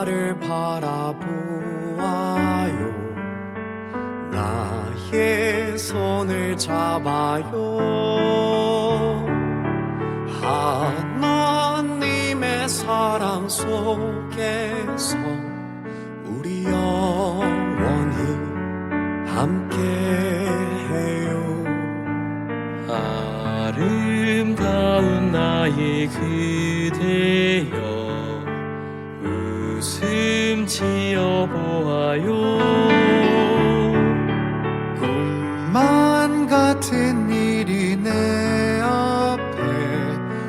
나를 바라보아요. 나의 손을 잡아요. 하나님의 사랑 속에서 우리 영원히 함께해요. 아름다운 나의 그대여 웃음 지어 보아요. 꿈만 같은 일이 내 앞에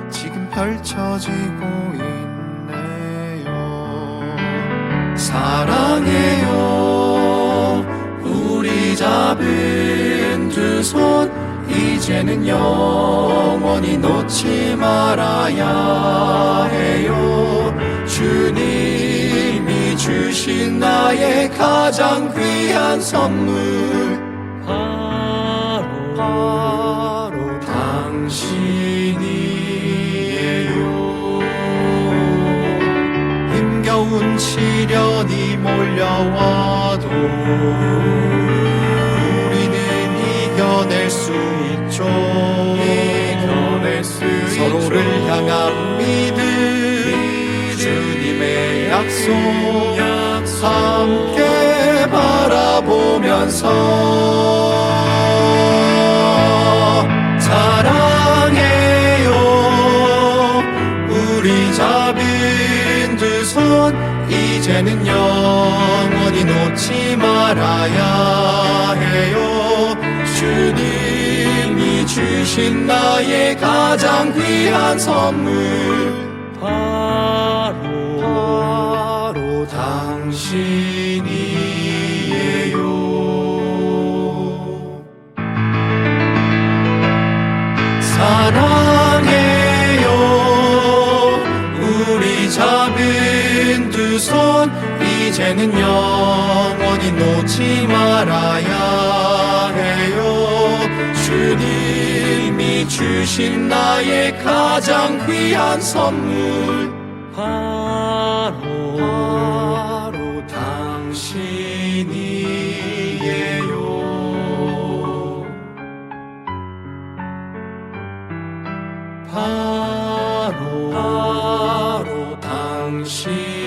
지금 펼쳐지고 있네요. 사랑해요. 우리 잡은 두손 이제는 영원히 놓지 말아야 해요. 주님이 주신 나의 가장 귀한 선물. 바로 바로 당신이에요. 힘겨운 시련이 몰려와도 우리는 이겨낼 수 있죠 이겨낼 수 서로를 향한 믿음 주님의 약속. 함께 바라보면서 사랑해요. 우리 잡은 두손 이제는 영원히 놓지 말아야 해요. 주님이 주신 나의 가장 귀한 선물. 바로 바로 당신이에요. 사랑해요. 우리 잡은 두 손 이제는 영원히 놓지 말아야 해요 주님이 주신 나의 가장 귀한 선물. 바로 바로 당신이에요. 바로 바로 당신